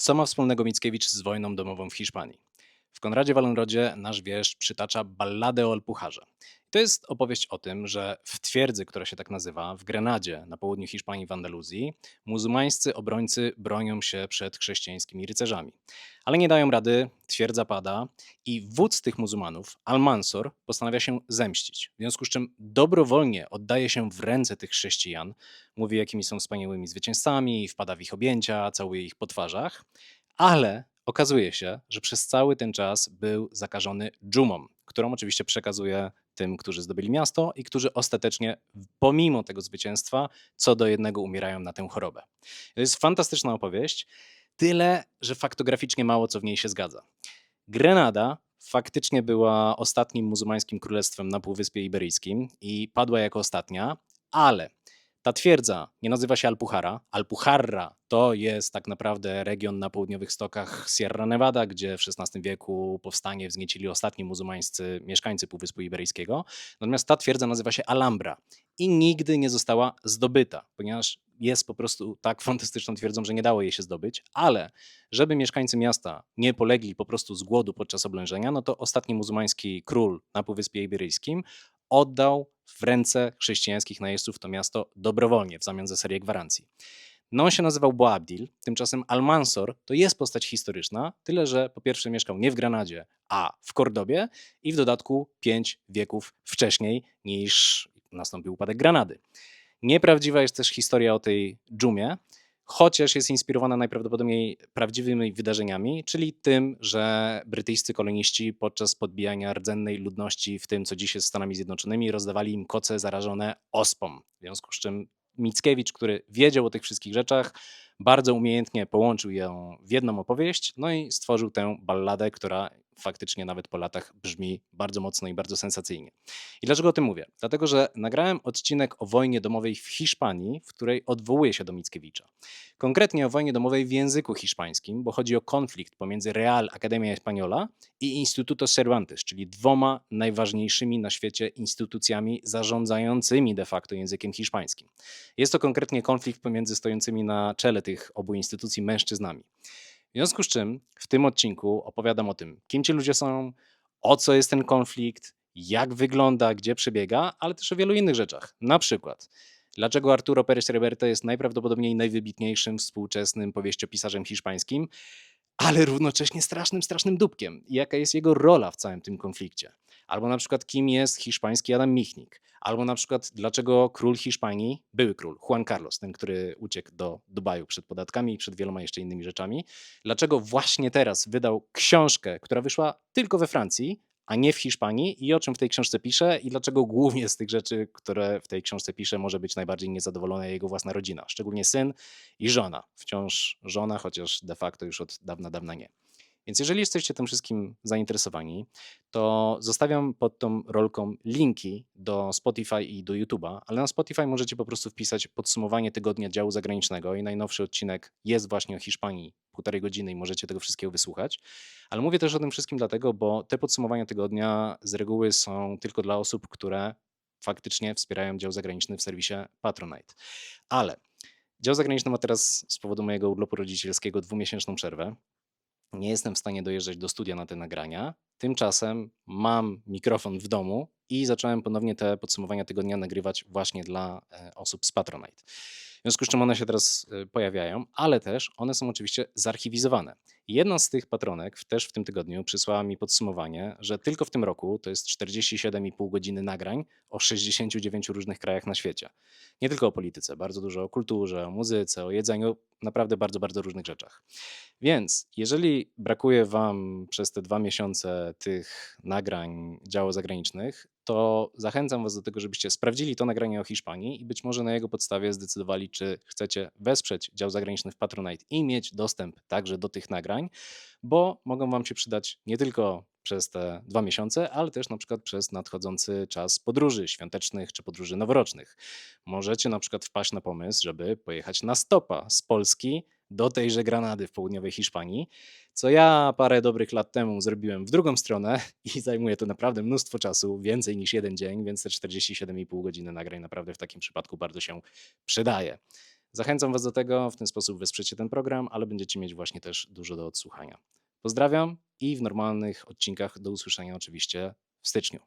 Co ma wspólnego Mickiewicz z wojną domową w Hiszpanii? W Konradzie Wallenrodzie nasz wieszcz przytacza balladę o Alpucharze. To jest opowieść o tym, że w twierdzy, która się tak nazywa, w Grenadzie na południu Hiszpanii w Andaluzji, muzułmańscy obrońcy bronią się przed chrześcijańskimi rycerzami. Ale nie dają rady, twierdza pada i wódz tych muzułmanów, Al-Mansur, postanawia się zemścić. W związku z czym dobrowolnie oddaje się w ręce tych chrześcijan, mówi jakimi są wspaniałymi zwycięzcami, wpada w ich objęcia, całuje ich po twarzach, ale okazuje się, że przez cały ten czas był zakażony dżumą, którą oczywiście przekazuje tym, którzy zdobyli miasto i którzy ostatecznie, pomimo tego zwycięstwa, co do jednego umierają na tę chorobę. To jest fantastyczna opowieść, tyle, że faktograficznie mało co w niej się zgadza. Grenada faktycznie była ostatnim muzułmańskim królestwem na Półwyspie Iberyjskim i padła jako ostatnia, ale ta twierdza nie nazywa się Alpuchara. Alpujarra to jest tak naprawdę region na południowych stokach Sierra Nevada, gdzie w XVI wieku powstanie wzniecili ostatni muzułmańscy mieszkańcy Półwyspu Iberyjskiego. Natomiast ta twierdza nazywa się Alhambra i nigdy nie została zdobyta, ponieważ jest po prostu tak fantastyczną twierdzą, że nie dało jej się zdobyć, ale żeby mieszkańcy miasta nie polegli po prostu z głodu podczas oblężenia, no to ostatni muzułmański król na Półwyspie Iberyjskim oddał w ręce chrześcijańskich najeźdźców to miasto dobrowolnie w zamian za serię gwarancji. No on się nazywał Boabdil, tymczasem Almansor to jest postać historyczna, tyle że po pierwsze mieszkał nie w Granadzie, a w Kordobie i w dodatku pięć wieków wcześniej niż nastąpił upadek Granady. Nieprawdziwa jest też historia o tej dżumie, chociaż jest inspirowana najprawdopodobniej prawdziwymi wydarzeniami, czyli tym, że brytyjscy koloniści podczas podbijania rdzennej ludności w tym, co dziś jest Stanami Zjednoczonymi, rozdawali im koce zarażone ospą. W związku z czym Mickiewicz, który wiedział o tych wszystkich rzeczach, bardzo umiejętnie połączył ją w jedną opowieść, no i stworzył tę balladę, która faktycznie nawet po latach brzmi bardzo mocno i bardzo sensacyjnie. I dlaczego o tym mówię? Dlatego, że nagrałem odcinek o wojnie domowej w Hiszpanii, w której odwołuję się do Mickiewicza. Konkretnie o wojnie domowej w języku hiszpańskim, bo chodzi o konflikt pomiędzy Real Academia Española i Instituto Cervantes, czyli dwoma najważniejszymi na świecie instytucjami zarządzającymi de facto językiem hiszpańskim. Jest to konkretnie konflikt pomiędzy stojącymi na czele tych obu instytucji mężczyznami. W związku z czym w tym odcinku opowiadam o tym, kim ci ludzie są, o co jest ten konflikt, jak wygląda, gdzie przebiega, ale też o wielu innych rzeczach. Na przykład, dlaczego Arturo Pérez Reverte jest najprawdopodobniej najwybitniejszym współczesnym powieściopisarzem hiszpańskim, ale równocześnie strasznym, strasznym dupkiem. I jaka jest jego rola w całym tym konflikcie? Albo na przykład, kim jest hiszpański Adam Michnik? Albo na przykład, dlaczego król Hiszpanii, były król, Juan Carlos, ten, który uciekł do Dubaju przed podatkami i przed wieloma jeszcze innymi rzeczami, dlaczego właśnie teraz wydał książkę, która wyszła tylko we Francji, a nie w Hiszpanii i o czym w tej książce pisze i dlaczego głównie z tych rzeczy, które w tej książce pisze, może być najbardziej niezadowolona jego własna rodzina, szczególnie syn i żona. Wciąż żona, chociaż de facto już od dawna, dawna nie. Więc jeżeli jesteście tym wszystkim zainteresowani, to zostawiam pod tą rolką linki do Spotify i do YouTube'a, ale na Spotify możecie po prostu wpisać podsumowanie tygodnia działu zagranicznego i najnowszy odcinek jest właśnie o Hiszpanii, półtorej godziny i możecie tego wszystkiego wysłuchać. Ale mówię też o tym wszystkim dlatego, bo te podsumowania tygodnia z reguły są tylko dla osób, które faktycznie wspierają dział zagraniczny w serwisie Patronite. Ale dział zagraniczny ma teraz z powodu mojego urlopu rodzicielskiego dwumiesięczną przerwę nie jestem w stanie dojeżdżać do studia na te nagrania. Tymczasem mam mikrofon w domu i zacząłem ponownie te podsumowania tygodnia nagrywać właśnie dla e, osób z Patronite. W związku z czym one się teraz e, pojawiają, ale też one są oczywiście zarchiwizowane. Jedna z tych patronek też w tym tygodniu przysłała mi podsumowanie, że tylko w tym roku to jest 47,5 godziny nagrań o 69 różnych krajach na świecie. Nie tylko o polityce, bardzo dużo o kulturze, o muzyce, o jedzeniu, naprawdę bardzo, bardzo różnych rzeczach. Więc jeżeli brakuje Wam przez te dwa miesiące tych nagrań działów zagranicznych, to zachęcam Was do tego, żebyście sprawdzili to nagranie o Hiszpanii i być może na jego podstawie zdecydowali, czy chcecie wesprzeć dział zagraniczny w Patronite i mieć dostęp także do tych nagrań, bo mogą Wam się przydać nie tylko przez te dwa miesiące, ale też na przykład przez nadchodzący czas podróży świątecznych czy podróży noworocznych. Możecie na przykład wpaść na pomysł, żeby pojechać na stopa z Polski do tejże Granady w południowej Hiszpanii, co ja parę dobrych lat temu zrobiłem w drugą stronę i zajmuje to naprawdę mnóstwo czasu, więcej niż jeden dzień, więc te 47,5 godziny nagrań naprawdę w takim przypadku bardzo się przydaje. Zachęcam Was do tego, w ten sposób wesprzecie ten program, ale będziecie mieć właśnie też dużo do odsłuchania. Pozdrawiam i w normalnych odcinkach do usłyszenia oczywiście w styczniu.